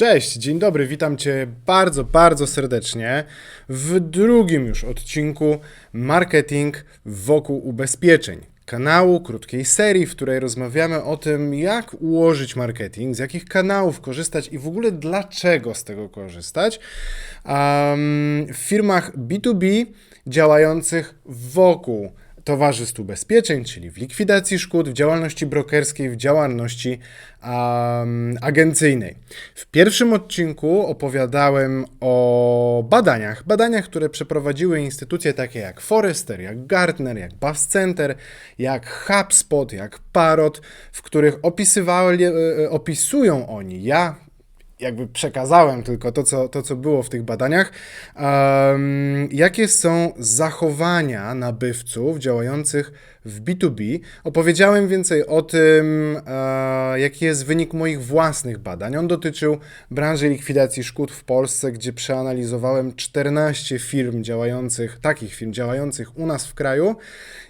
Cześć, dzień dobry, witam Cię bardzo, bardzo serdecznie w drugim już odcinku Marketing wokół ubezpieczeń. Kanału, krótkiej serii, w której rozmawiamy o tym, jak ułożyć marketing, z jakich kanałów korzystać i w ogóle dlaczego z tego korzystać. Um, w firmach B2B działających wokół towarzystw ubezpieczeń, czyli w likwidacji szkód, w działalności brokerskiej, w działalności um, agencyjnej. W pierwszym odcinku opowiadałem o badaniach, badaniach, które przeprowadziły instytucje takie jak Forrester, jak Gartner, jak Bass Center, jak HubSpot, jak Parrot, w których opisywali, e, e, opisują oni, ja jakby przekazałem tylko to, co, to, co było w tych badaniach. Um, jakie są zachowania nabywców działających w B2B? Opowiedziałem więcej o tym, e, jaki jest wynik moich własnych badań. On dotyczył branży likwidacji szkód w Polsce, gdzie przeanalizowałem 14 firm działających, takich firm działających u nas w kraju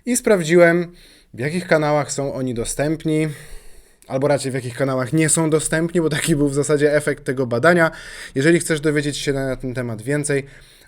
i sprawdziłem, w jakich kanałach są oni dostępni albo raczej w jakich kanałach nie są dostępni, bo taki był w zasadzie efekt tego badania. Jeżeli chcesz dowiedzieć się na ten temat więcej,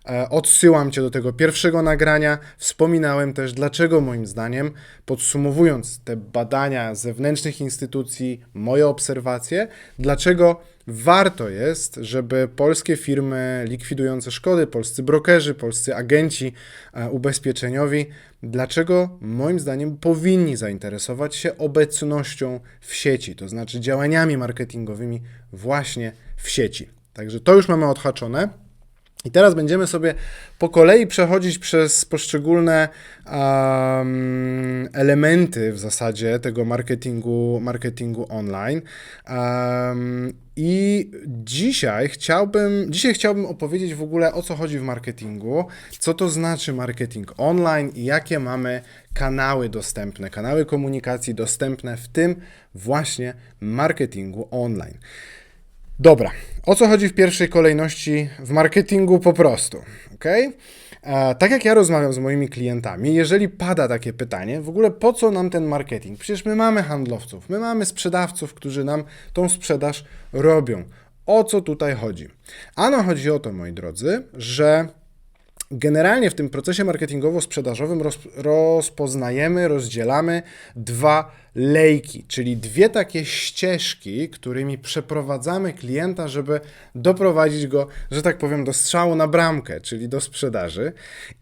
e, Odsyłam Cię do tego pierwszego nagrania. Wspominałem też, dlaczego moim zdaniem, podsumowując te badania zewnętrznych instytucji, moje obserwacje, dlaczego warto jest, żeby polskie firmy likwidujące szkody, polscy brokerzy, polscy agenci e, ubezpieczeniowi, dlaczego moim zdaniem powinni zainteresować się obecnością w sieci, to znaczy działaniami marketingowymi właśnie w sieci. Także to już mamy odhaczone. I teraz będziemy sobie po kolei przechodzić przez poszczególne um, elementy w zasadzie tego marketingu, marketingu online. Um, I dzisiaj chciałbym, dzisiaj chciałbym opowiedzieć w ogóle o co chodzi w marketingu, co to znaczy marketing online i jakie mamy kanały dostępne, kanały komunikacji dostępne w tym właśnie marketingu online. Dobra, o co chodzi w pierwszej kolejności w marketingu po prostu, ok? E, tak jak ja rozmawiam z moimi klientami, jeżeli pada takie pytanie, w ogóle po co nam ten marketing? Przecież my mamy handlowców, my mamy sprzedawców, którzy nam tą sprzedaż robią. O co tutaj chodzi? Ano chodzi o to, moi drodzy, że generalnie w tym procesie marketingowo-sprzedażowym roz, rozpoznajemy, rozdzielamy dwa lejki, czyli dwie takie ścieżki, którymi przeprowadzamy klienta, żeby doprowadzić go, że tak powiem, do strzału na bramkę, czyli do sprzedaży.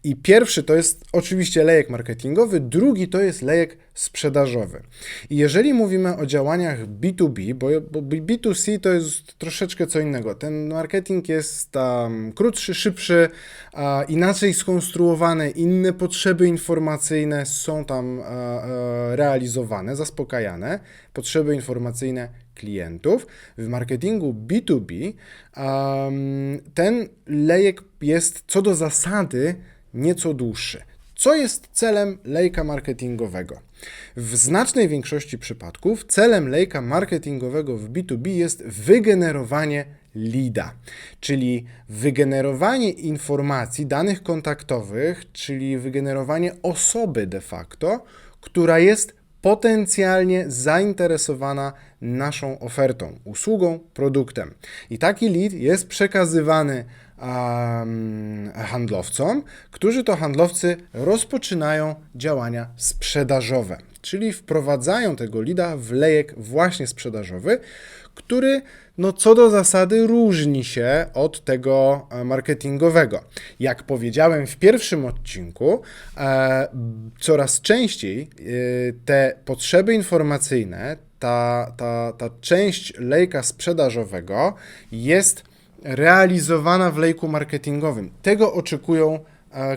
I pierwszy to jest oczywiście lejek marketingowy, drugi to jest lejek sprzedażowy. I jeżeli mówimy o działaniach B2B, bo, bo B2C to jest troszeczkę co innego. Ten marketing jest um, krótszy, szybszy, a, inaczej skonstruowany, inne potrzeby informacyjne są tam a, a, realizowane zaspokajane potrzeby informacyjne klientów. W marketingu B2B um, ten lejek jest co do zasady nieco dłuższy. Co jest celem lejka marketingowego? W znacznej większości przypadków celem lejka marketingowego w B2B jest wygenerowanie leada, czyli wygenerowanie informacji, danych kontaktowych, czyli wygenerowanie osoby de facto, która jest potencjalnie zainteresowana naszą ofertą, usługą, produktem. I taki lead jest przekazywany um, handlowcom, którzy to handlowcy rozpoczynają działania sprzedażowe, czyli wprowadzają tego lida w lejek właśnie sprzedażowy, który no co do zasady różni się od tego e, marketingowego. Jak powiedziałem w pierwszym odcinku, e, coraz częściej e, te potrzeby informacyjne, ta, ta, ta część lejka sprzedażowego jest realizowana w lejku marketingowym. Tego oczekują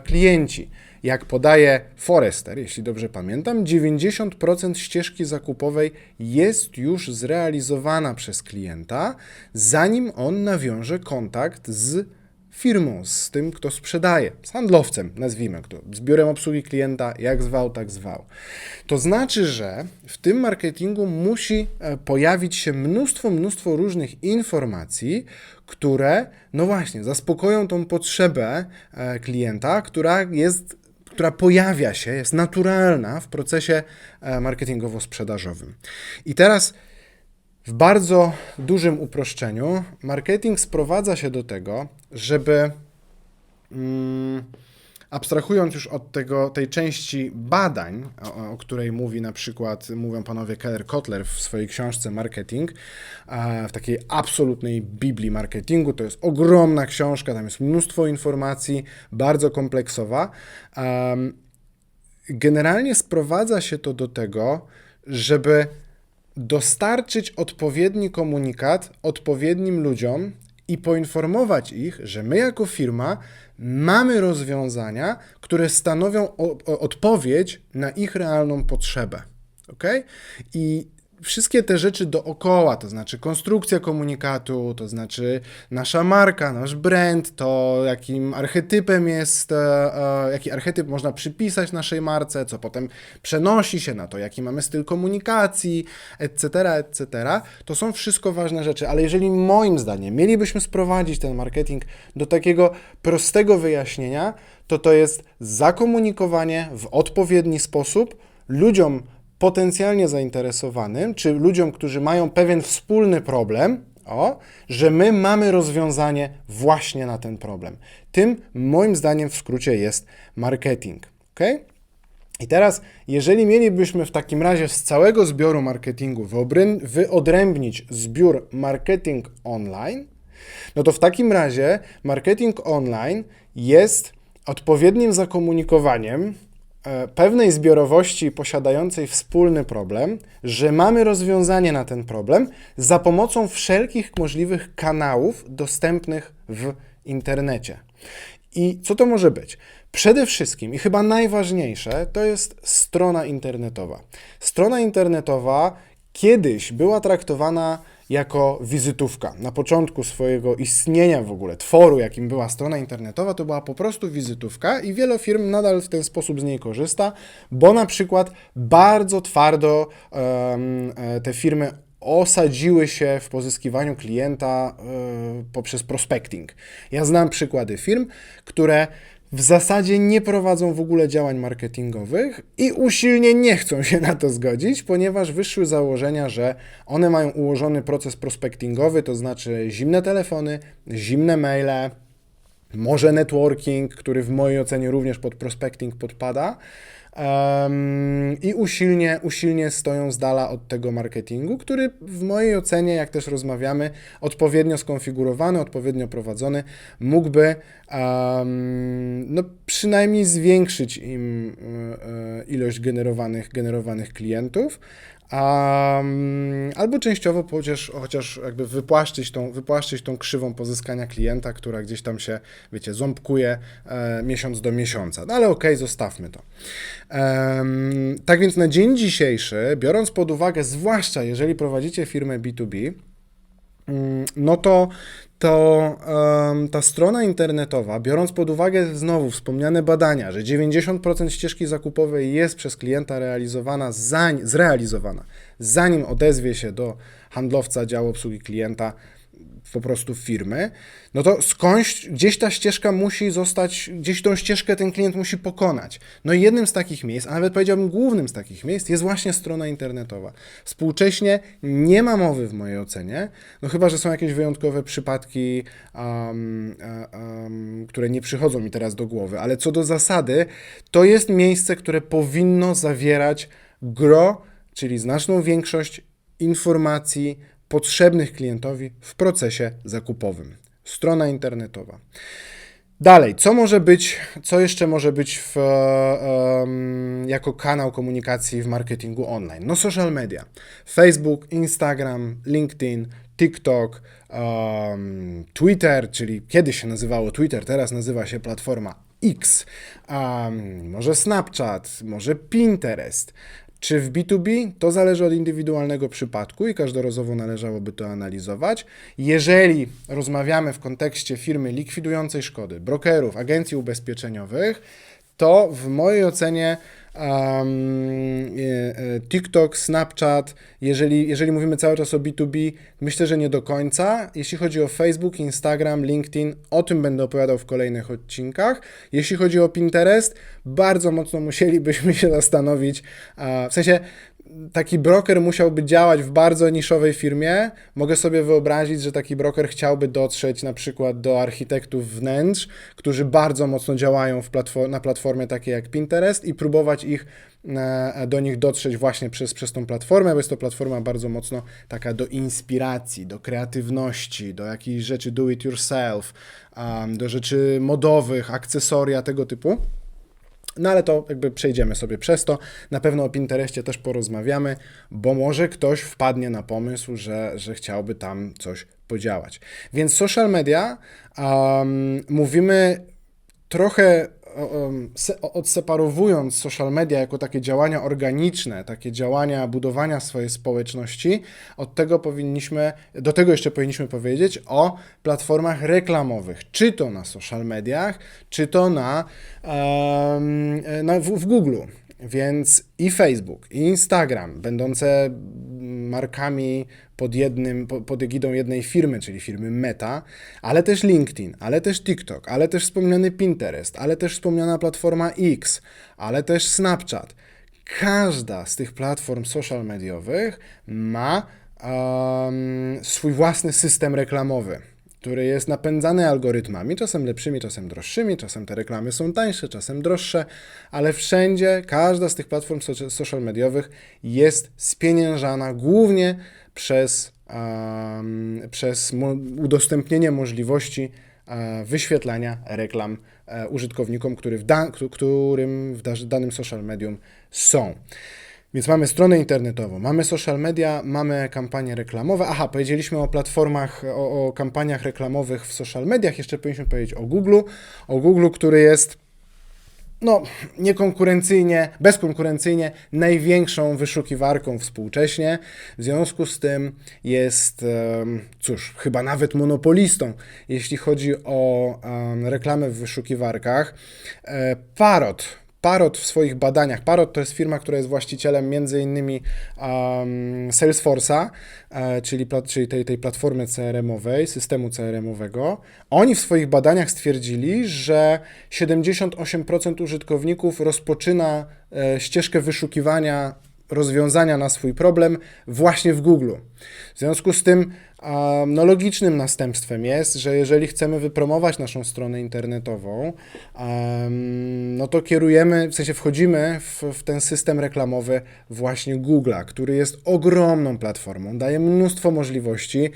klienci. Jak podaje Forrester, jeśli dobrze pamiętam, 90% ścieżki zakupowej jest już zrealizowana przez klienta, zanim on nawiąże kontakt z firmą, z tym, kto sprzedaje, z handlowcem, nazwijmy to, z biurem obsługi klienta, jak zwał, tak zwał. To znaczy, że w tym marketingu musi e, pojawić się mnóstwo, mnóstwo różnych informacji, które, no właśnie, zaspokoją tą potrzebę e, klienta, która jest która pojawia się, jest naturalna w procesie e, marketingowo-sprzedażowym. I teraz W bardzo dużym uproszczeniu, marketing sprowadza się do tego, żeby mm, abstrahując już od tego, tej części badań, o, o której mówi na przykład, mówią panowie Keller Kotler w swojej książce Marketing, w takiej absolutnej Biblii marketingu, to jest ogromna książka, tam jest mnóstwo informacji, bardzo kompleksowa. Generalnie sprowadza się to do tego, żeby dostarczyć odpowiedni komunikat odpowiednim ludziom i poinformować ich, że my jako firma mamy rozwiązania, które stanowią odpowiedź na ich realną potrzebę. ok? I wszystkie te rzeczy dookoła, to znaczy konstrukcja komunikatu, to znaczy nasza marka, nasz brand, to jakim archetypem jest, e, e, jaki archetyp można przypisać naszej marce, co potem przenosi się na to, jaki mamy styl komunikacji, etc., etc., to są wszystko ważne rzeczy, ale jeżeli moim zdaniem mielibyśmy sprowadzić ten marketing do takiego prostego wyjaśnienia, to to jest zakomunikowanie w odpowiedni sposób ludziom, potencjalnie zainteresowanym, czy ludziom, którzy mają pewien wspólny problem, o, że my mamy rozwiązanie właśnie na ten problem. Tym moim zdaniem w skrócie jest marketing. ok? I teraz, jeżeli mielibyśmy w takim razie z całego zbioru marketingu wyodrębnić zbiór marketing online, no to w takim razie marketing online jest odpowiednim zakomunikowaniem pewnej zbiorowości posiadającej wspólny problem, że mamy rozwiązanie na ten problem za pomocą wszelkich możliwych kanałów dostępnych w internecie. I co to może być? Przede wszystkim i chyba najważniejsze to jest strona internetowa. Strona internetowa kiedyś była traktowana jako wizytówka. Na początku swojego istnienia w ogóle, tworu, jakim była strona internetowa, to była po prostu wizytówka i wiele firm nadal w ten sposób z niej korzysta, bo na przykład bardzo twardo um, te firmy osadziły się w pozyskiwaniu klienta y, poprzez prospecting. Ja znam przykłady firm, które w zasadzie nie prowadzą w ogóle działań marketingowych i usilnie nie chcą się na to zgodzić, ponieważ wyszły założenia, że one mają ułożony proces prospectingowy, to znaczy zimne telefony, zimne maile, może networking, który w mojej ocenie również pod prospecting podpada, Um, I usilnie, usilnie stoją z dala od tego marketingu, który w mojej ocenie, jak też rozmawiamy, odpowiednio skonfigurowany, odpowiednio prowadzony, mógłby um, no, przynajmniej zwiększyć im y, ilość generowanych, generowanych klientów. Um, albo częściowo chociaż, chociaż jakby wypłaszczyć tą, wypłaszczyć tą krzywą pozyskania klienta, która gdzieś tam się, wiecie, ząbkuje e, miesiąc do miesiąca. No ale okej, okay, zostawmy to. Um, tak więc na dzień dzisiejszy, biorąc pod uwagę, zwłaszcza jeżeli prowadzicie firmę B2B, mm, no to to um, ta strona internetowa, biorąc pod uwagę znowu wspomniane badania, że 90% ścieżki zakupowej jest przez klienta realizowana, zań, zrealizowana, zanim odezwie się do handlowca działu obsługi klienta, po prostu firmy, no to skądś gdzieś ta ścieżka musi zostać, gdzieś tą ścieżkę ten klient musi pokonać. No i jednym z takich miejsc, a nawet powiedziałbym głównym z takich miejsc jest właśnie strona internetowa. Współcześnie nie ma mowy w mojej ocenie, no chyba, że są jakieś wyjątkowe przypadki, um, um, które nie przychodzą mi teraz do głowy, ale co do zasady, to jest miejsce, które powinno zawierać gro, czyli znaczną większość informacji, potrzebnych klientowi w procesie zakupowym. Strona internetowa. Dalej, co może być, co jeszcze może być w, um, jako kanał komunikacji w marketingu online? No social media. Facebook, Instagram, LinkedIn, TikTok, um, Twitter, czyli kiedyś się nazywało Twitter, teraz nazywa się platforma X, um, może Snapchat, może Pinterest, czy w B2B? To zależy od indywidualnego przypadku i każdorazowo należałoby to analizować. Jeżeli rozmawiamy w kontekście firmy likwidującej szkody, brokerów, agencji ubezpieczeniowych, to w mojej ocenie um, TikTok, Snapchat, jeżeli, jeżeli mówimy cały czas o B2B, myślę, że nie do końca. Jeśli chodzi o Facebook, Instagram, LinkedIn, o tym będę opowiadał w kolejnych odcinkach. Jeśli chodzi o Pinterest, bardzo mocno musielibyśmy się zastanowić, w sensie taki broker musiałby działać w bardzo niszowej firmie, mogę sobie wyobrazić, że taki broker chciałby dotrzeć na przykład do architektów wnętrz, którzy bardzo mocno działają platform na platformie takiej jak Pinterest i próbować ich e, do nich dotrzeć właśnie przez, przez tą platformę, bo jest to platforma bardzo mocno taka do inspiracji, do kreatywności, do jakichś rzeczy do it yourself, um, do rzeczy modowych, akcesoria, tego typu. No ale to jakby przejdziemy sobie przez to. Na pewno o Pinterestie też porozmawiamy, bo może ktoś wpadnie na pomysł, że, że chciałby tam coś podziałać. Więc social media um, mówimy trochę odseparowując social media jako takie działania organiczne, takie działania budowania swojej społeczności, od tego powinniśmy, do tego jeszcze powinniśmy powiedzieć o platformach reklamowych, czy to na social mediach, czy to na, na w, w Google. Więc i Facebook, i Instagram, będące markami pod, jednym, pod egidą jednej firmy, czyli firmy Meta, ale też LinkedIn, ale też TikTok, ale też wspomniany Pinterest, ale też wspomniana platforma X, ale też Snapchat. Każda z tych platform social mediowych ma um, swój własny system reklamowy który jest napędzany algorytmami, czasem lepszymi, czasem droższymi, czasem te reklamy są tańsze, czasem droższe, ale wszędzie każda z tych platform social mediowych jest spieniężana głównie przez, um, przez mo udostępnienie możliwości um, wyświetlania reklam um, użytkownikom, który w którym w danym social medium są. Więc mamy stronę internetową, mamy social media, mamy kampanie reklamowe. Aha, powiedzieliśmy o platformach, o, o kampaniach reklamowych w social mediach. Jeszcze powinniśmy powiedzieć o Google. O Google, który jest no, niekonkurencyjnie, bezkonkurencyjnie największą wyszukiwarką współcześnie. W związku z tym jest, cóż, chyba nawet monopolistą, jeśli chodzi o reklamę w wyszukiwarkach. E, Parot Parrot w swoich badaniach, Parrot to jest firma, która jest właścicielem między innymi um, Salesforce'a, e, czyli, czyli tej, tej platformy CRM-owej, systemu CRM-owego. Oni w swoich badaniach stwierdzili, że 78% użytkowników rozpoczyna e, ścieżkę wyszukiwania rozwiązania na swój problem właśnie w Google. W związku z tym no, logicznym następstwem jest, że jeżeli chcemy wypromować naszą stronę internetową, no to kierujemy, w sensie wchodzimy w, w ten system reklamowy właśnie Google'a, który jest ogromną platformą, daje mnóstwo możliwości.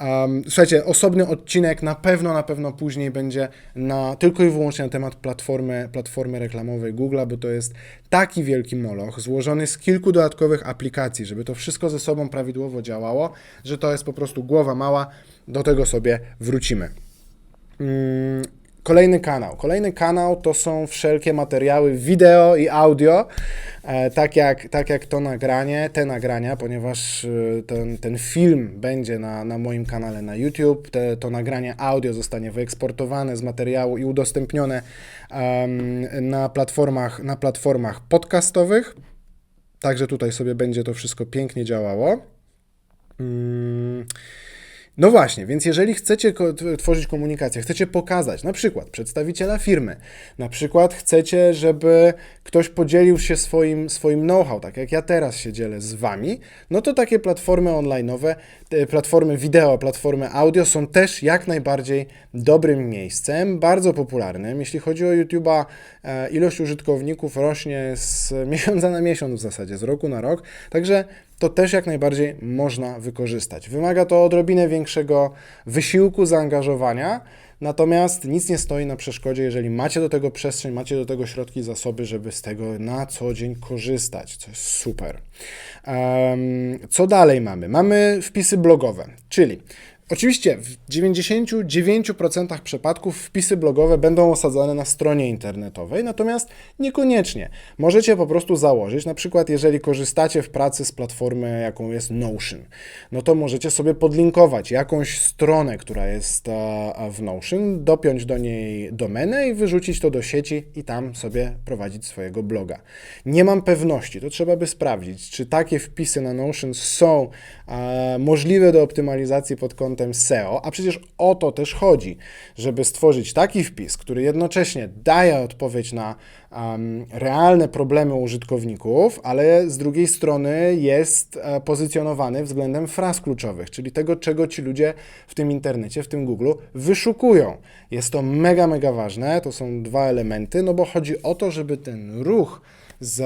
Um, słuchajcie, osobny odcinek na pewno, na pewno później będzie na, tylko i wyłącznie na temat platformy, platformy reklamowej Google'a, bo to jest taki wielki moloch, złożony z kilku dodatkowych aplikacji, żeby to wszystko ze sobą prawidłowo działało, że to jest po prostu głowa mała, do tego sobie wrócimy. Kolejny kanał. Kolejny kanał to są wszelkie materiały wideo i audio, e, tak, jak, tak jak to nagranie, te nagrania, ponieważ e, ten, ten film będzie na, na moim kanale na YouTube, te, to nagranie audio zostanie wyeksportowane z materiału i udostępnione um, na, platformach, na platformach podcastowych. Także tutaj sobie będzie to wszystko pięknie działało. Hmm. No właśnie, więc jeżeli chcecie tworzyć komunikację, chcecie pokazać na przykład przedstawiciela firmy, na przykład chcecie, żeby ktoś podzielił się swoim, swoim know-how, tak jak ja teraz się dzielę z Wami, no to takie platformy online'owe, platformy wideo, platformy audio są też jak najbardziej dobrym miejscem, bardzo popularnym. Jeśli chodzi o YouTube'a, e, ilość użytkowników rośnie z miesiąca na miesiąc w zasadzie, z roku na rok, także to też jak najbardziej można wykorzystać. Wymaga to odrobinę większego wysiłku, zaangażowania, natomiast nic nie stoi na przeszkodzie, jeżeli macie do tego przestrzeń, macie do tego środki, zasoby, żeby z tego na co dzień korzystać, co jest super. Um, co dalej mamy? Mamy wpisy blogowe, czyli Oczywiście w 99% przypadków wpisy blogowe będą osadzone na stronie internetowej, natomiast niekoniecznie. Możecie po prostu założyć, na przykład jeżeli korzystacie w pracy z platformy, jaką jest Notion, no to możecie sobie podlinkować jakąś stronę, która jest w Notion, dopiąć do niej domenę i wyrzucić to do sieci i tam sobie prowadzić swojego bloga. Nie mam pewności, to trzeba by sprawdzić, czy takie wpisy na Notion są możliwe do optymalizacji pod kątem SEO, a przecież o to też chodzi, żeby stworzyć taki wpis, który jednocześnie daje odpowiedź na um, realne problemy użytkowników, ale z drugiej strony jest e, pozycjonowany względem fraz kluczowych, czyli tego, czego ci ludzie w tym internecie, w tym Google wyszukują. Jest to mega, mega ważne. To są dwa elementy, no bo chodzi o to, żeby ten ruch z,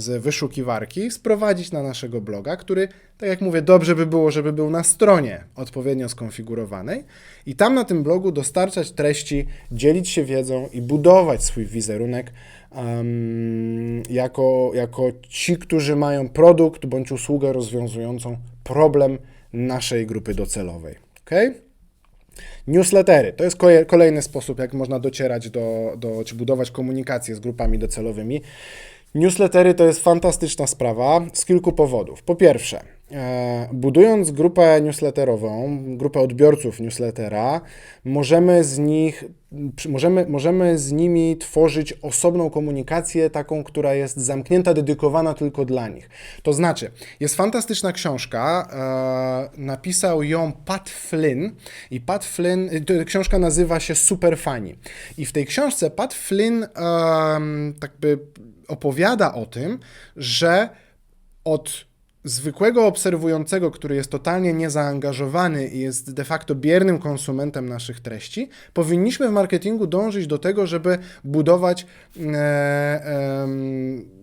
z wyszukiwarki sprowadzić na naszego bloga, który, tak jak mówię, dobrze by było, żeby był na stronie odpowiednio skonfigurowanej i tam na tym blogu dostarczać treści, dzielić się wiedzą i budować swój wizerunek um, jako, jako ci, którzy mają produkt bądź usługę rozwiązującą problem naszej grupy docelowej. Okay? Newslettery to jest kolejny sposób, jak można docierać do, do czy budować komunikację z grupami docelowymi. Newslettery to jest fantastyczna sprawa z kilku powodów. Po pierwsze, budując grupę newsletterową, grupę odbiorców newslettera, możemy z nich możemy, możemy z nimi tworzyć osobną komunikację, taką, która jest zamknięta, dedykowana tylko dla nich. To znaczy, jest fantastyczna książka, e, napisał ją Pat Flynn i Pat Flynn, to, książka nazywa się Super Fani. I w tej książce Pat Flynn e, tak by opowiada o tym, że od zwykłego obserwującego, który jest totalnie niezaangażowany i jest de facto biernym konsumentem naszych treści, powinniśmy w marketingu dążyć do tego, żeby budować e, e,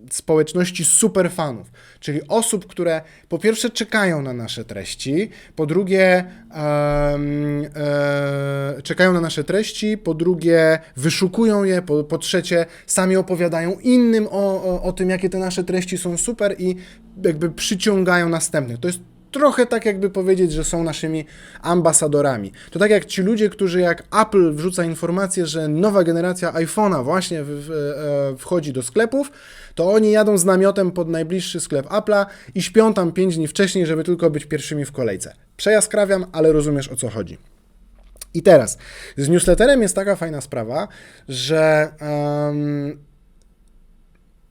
społeczności superfanów, czyli osób, które po pierwsze czekają na nasze treści, po drugie e, czekają na nasze treści, po drugie wyszukują je, po, po trzecie sami opowiadają innym o, o, o tym, jakie te nasze treści są super i jakby przyciągają następnych. To jest trochę tak jakby powiedzieć, że są naszymi ambasadorami. To tak jak ci ludzie, którzy jak Apple wrzuca informację, że nowa generacja iPhone'a właśnie w, w, e, wchodzi do sklepów, to oni jadą z namiotem pod najbliższy sklep Apple'a i śpią tam 5 dni wcześniej, żeby tylko być pierwszymi w kolejce. Przejaskrawiam, ale rozumiesz o co chodzi. I teraz, z newsletterem jest taka fajna sprawa, że um,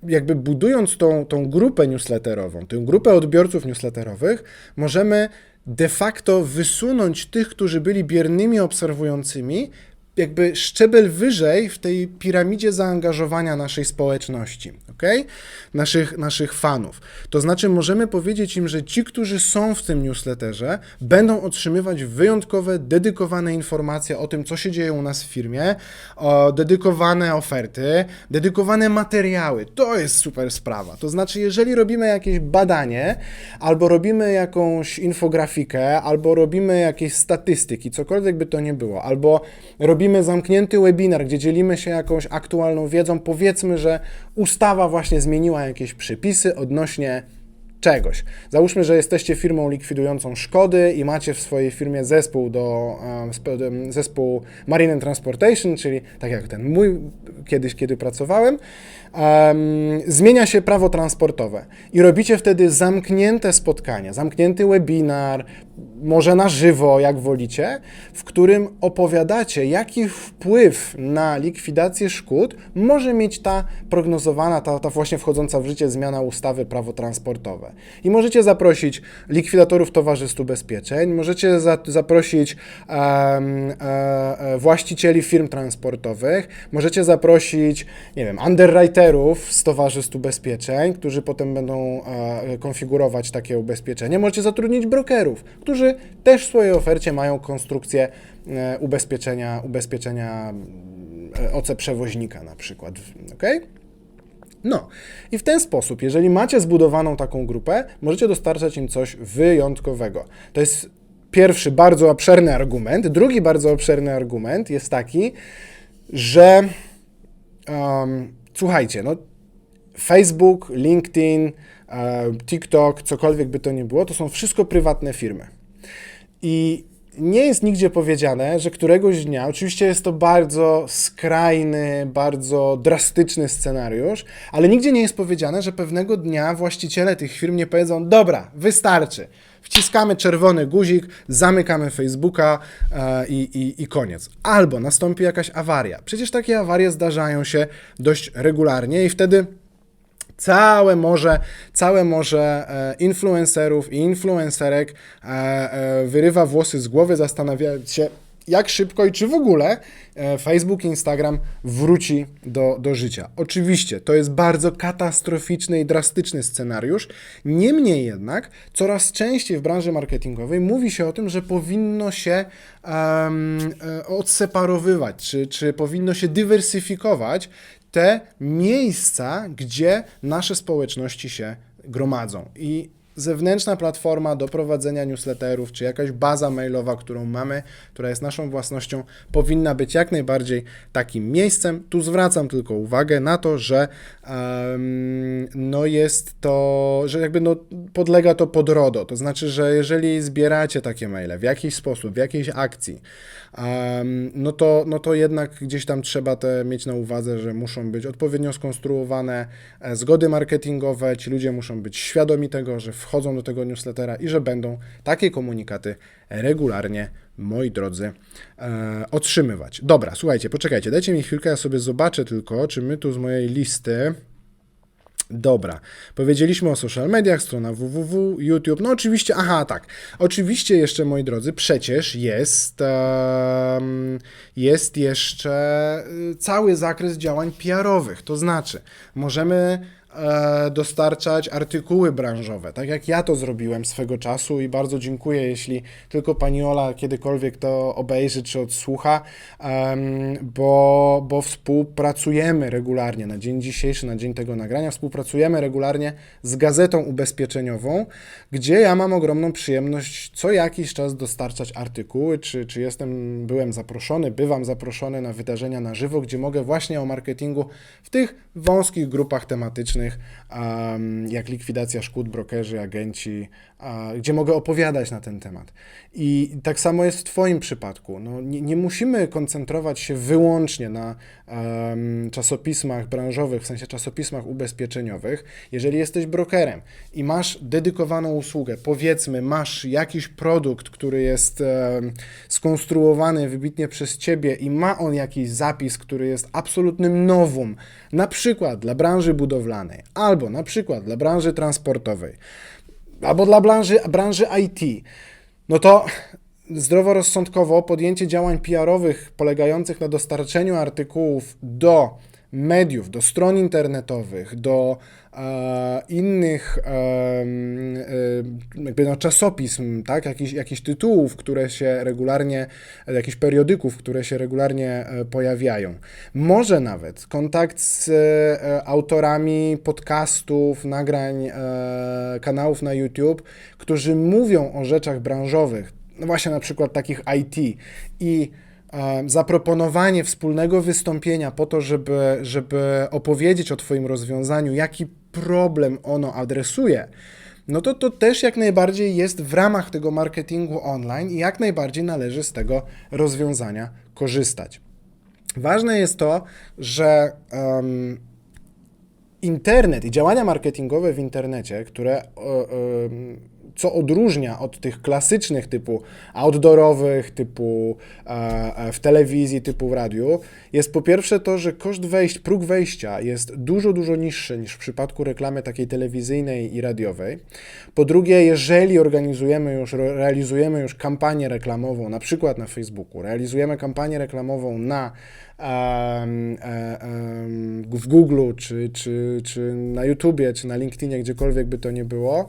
jakby budując tą, tą grupę newsletterową, tę grupę odbiorców newsletterowych, możemy de facto wysunąć tych, którzy byli biernymi obserwującymi, jakby szczebel wyżej w tej piramidzie zaangażowania naszej społeczności, ok? Naszych, naszych fanów. To znaczy, możemy powiedzieć im, że ci, którzy są w tym newsletterze, będą otrzymywać wyjątkowe, dedykowane informacje o tym, co się dzieje u nas w firmie, o dedykowane oferty, dedykowane materiały. To jest super sprawa. To znaczy, jeżeli robimy jakieś badanie, albo robimy jakąś infografikę, albo robimy jakieś statystyki, cokolwiek by to nie było, albo robimy robimy zamknięty webinar, gdzie dzielimy się jakąś aktualną wiedzą, powiedzmy, że ustawa właśnie zmieniła jakieś przepisy odnośnie czegoś. Załóżmy, że jesteście firmą likwidującą szkody i macie w swojej firmie zespół do zespół Marine Transportation, czyli tak jak ten mój kiedyś, kiedy pracowałem, um, zmienia się prawo transportowe i robicie wtedy zamknięte spotkania, zamknięty webinar, może na żywo, jak wolicie, w którym opowiadacie, jaki wpływ na likwidację szkód może mieć ta prognozowana, ta, ta właśnie wchodząca w życie zmiana ustawy prawo transportowe. I możecie zaprosić likwidatorów towarzystw ubezpieczeń, możecie za, zaprosić um, e, właścicieli firm transportowych, możecie zaprosić, nie wiem, underwriterów z towarzystw ubezpieczeń, którzy potem będą e, konfigurować takie ubezpieczenie, możecie zatrudnić brokerów, którzy też w swojej ofercie mają konstrukcję e, ubezpieczenia, ubezpieczenia e, OC przewoźnika na przykład. Okay? No i w ten sposób, jeżeli macie zbudowaną taką grupę, możecie dostarczać im coś wyjątkowego. To jest pierwszy bardzo obszerny argument. Drugi bardzo obszerny argument jest taki, że um, słuchajcie, no Facebook, LinkedIn, TikTok, cokolwiek by to nie było, to są wszystko prywatne firmy. I nie jest nigdzie powiedziane, że któregoś dnia, oczywiście jest to bardzo skrajny, bardzo drastyczny scenariusz, ale nigdzie nie jest powiedziane, że pewnego dnia właściciele tych firm nie powiedzą: Dobra, wystarczy. Wciskamy czerwony guzik, zamykamy Facebooka e, i, i koniec. Albo nastąpi jakaś awaria. Przecież takie awarie zdarzają się dość regularnie i wtedy całe morze, całe morze e, influencerów i influencerek e, e, wyrywa włosy z głowy, zastanawiając się, jak szybko i czy w ogóle Facebook Instagram wróci do, do życia. Oczywiście to jest bardzo katastroficzny i drastyczny scenariusz. Niemniej jednak coraz częściej w branży marketingowej mówi się o tym, że powinno się um, odseparowywać, czy, czy powinno się dywersyfikować te miejsca, gdzie nasze społeczności się gromadzą. I zewnętrzna platforma do prowadzenia newsletterów, czy jakaś baza mailowa, którą mamy, która jest naszą własnością, powinna być jak najbardziej takim miejscem. Tu zwracam tylko uwagę na to, że um, no jest to, że jakby no podlega to pod RODO. To znaczy, że jeżeli zbieracie takie maile w jakiś sposób, w jakiejś akcji, um, no, to, no to jednak gdzieś tam trzeba te mieć na uwadze, że muszą być odpowiednio skonstruowane e, zgody marketingowe, ci ludzie muszą być świadomi tego, że wchodzą do tego newslettera i że będą takie komunikaty regularnie, moi drodzy, e, otrzymywać. Dobra, słuchajcie, poczekajcie, dajcie mi chwilkę, ja sobie zobaczę tylko, czy my tu z mojej listy. Dobra, powiedzieliśmy o social mediach, strona www, YouTube. No oczywiście, aha, tak. Oczywiście jeszcze, moi drodzy, przecież jest, um, jest jeszcze y, cały zakres działań PR-owych. To znaczy, możemy dostarczać artykuły branżowe, tak jak ja to zrobiłem swego czasu i bardzo dziękuję, jeśli tylko pani Ola kiedykolwiek to obejrzy czy odsłucha, bo, bo współpracujemy regularnie. Na dzień dzisiejszy, na dzień tego nagrania, współpracujemy regularnie z gazetą ubezpieczeniową, gdzie ja mam ogromną przyjemność co jakiś czas dostarczać artykuły, czy, czy jestem, byłem zaproszony, bywam zaproszony na wydarzenia na żywo, gdzie mogę właśnie o marketingu w tych wąskich grupach tematycznych um, jak likwidacja szkód, brokerzy, agenci, gdzie mogę opowiadać na ten temat. I tak samo jest w Twoim przypadku. No, nie, nie musimy koncentrować się wyłącznie na um, czasopismach branżowych, w sensie czasopismach ubezpieczeniowych. Jeżeli jesteś brokerem i masz dedykowaną usługę, powiedzmy, masz jakiś produkt, który jest um, skonstruowany wybitnie przez Ciebie i ma on jakiś zapis, który jest absolutnym nowum, na przykład dla branży budowlanej, albo na przykład dla branży transportowej, albo dla branży, branży IT, no to zdroworozsądkowo podjęcie działań PR-owych polegających na dostarczeniu artykułów do mediów, do stron internetowych, do e, innych e, e, jakby no, czasopism, tak? Jakich, jakichś tytułów, które się regularnie, jakichś periodyków, które się regularnie e, pojawiają. Może nawet kontakt z e, autorami podcastów, nagrań, e, kanałów na YouTube, którzy mówią o rzeczach branżowych, no właśnie na przykład takich IT i zaproponowanie wspólnego wystąpienia po to, żeby, żeby opowiedzieć o Twoim rozwiązaniu, jaki problem ono adresuje, no to to też jak najbardziej jest w ramach tego marketingu online i jak najbardziej należy z tego rozwiązania korzystać. Ważne jest to, że um, internet i działania marketingowe w internecie, które um, co odróżnia od tych klasycznych typu outdoorowych, typu e, e, w telewizji, typu w radiu, jest po pierwsze to, że koszt wejść, próg wejścia jest dużo, dużo niższy niż w przypadku reklamy takiej telewizyjnej i radiowej. Po drugie, jeżeli organizujemy już, realizujemy już kampanię reklamową, na przykład na Facebooku, realizujemy kampanię reklamową na um, w Google, czy, czy, czy na YouTubie, czy na LinkedInie, gdziekolwiek by to nie było,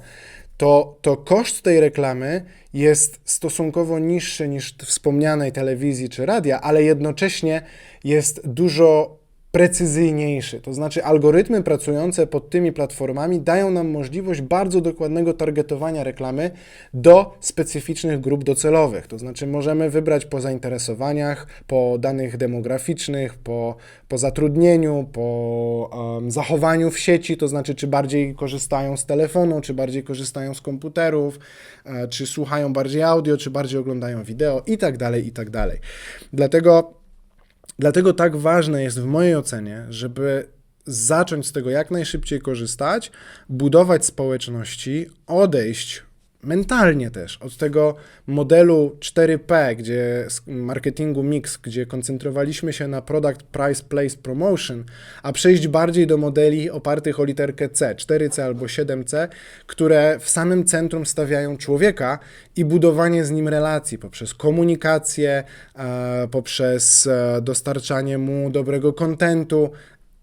to, to koszt tej reklamy jest stosunkowo niższy niż wspomnianej telewizji czy radia, ale jednocześnie jest dużo precyzyjniejszy. To znaczy, algorytmy pracujące pod tymi platformami dają nam możliwość bardzo dokładnego targetowania reklamy do specyficznych grup docelowych. To znaczy, możemy wybrać po zainteresowaniach, po danych demograficznych, po, po zatrudnieniu, po um, zachowaniu w sieci, to znaczy, czy bardziej korzystają z telefonu, czy bardziej korzystają z komputerów, e, czy słuchają bardziej audio, czy bardziej oglądają wideo i tak dalej, i tak dalej. Dlatego Dlatego tak ważne jest w mojej ocenie, żeby zacząć z tego jak najszybciej korzystać, budować społeczności, odejść mentalnie też od tego modelu 4P, gdzie marketingu mix, gdzie koncentrowaliśmy się na product, price, place, promotion, a przejść bardziej do modeli opartych o literkę C, 4C albo 7C, które w samym centrum stawiają człowieka i budowanie z nim relacji poprzez komunikację, e, poprzez e, dostarczanie mu dobrego kontentu,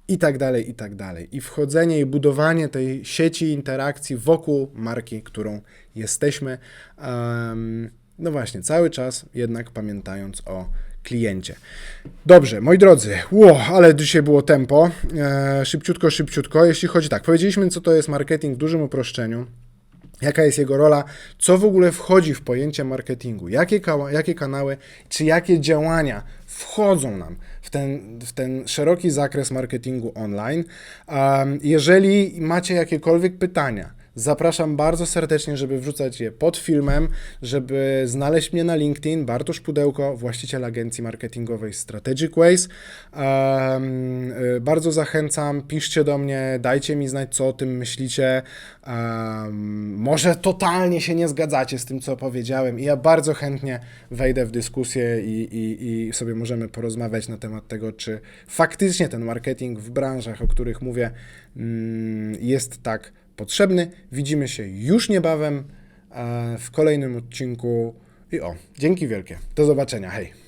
i tak dalej, i tak dalej. I wchodzenie i budowanie tej sieci interakcji wokół marki, którą jesteśmy. em, no właśnie, cały czas jednak pamiętając o kliencie. Dobrze, moi drodzy, ło, ale dzisiaj było tempo. E, szybciutko, szybciutko. Jeśli chodzi tak, powiedzieliśmy, co to jest marketing w dużym uproszczeniu jaka jest jego rola, co w ogóle wchodzi w pojęcie marketingu, jakie, kała- jakie kanały, czy jakie działania wchodzą nam w ten, w ten szeroki zakres marketingu online. Um, jeżeli macie jakiekolwiek pytania, Zapraszam bardzo serdecznie, żeby wrzucać je pod filmem, żeby znaleźć mnie na LinkedIn, Bartosz Pudełko, właściciel agencji marketingowej Strategic Ways. Um, bardzo zachęcam, piszcie do mnie, dajcie mi znać, co o tym myślicie. Um, może totalnie się nie zgadzacie z tym, co powiedziałem i ja bardzo chętnie wejdę w dyskusję i, i, i sobie możemy porozmawiać na temat tego, czy faktycznie ten marketing w branżach, o których mówię, mm, jest tak potrzebny. Widzimy się już niebawem e, w kolejnym odcinku. I o, dzięki wielkie. Do zobaczenia. Hej.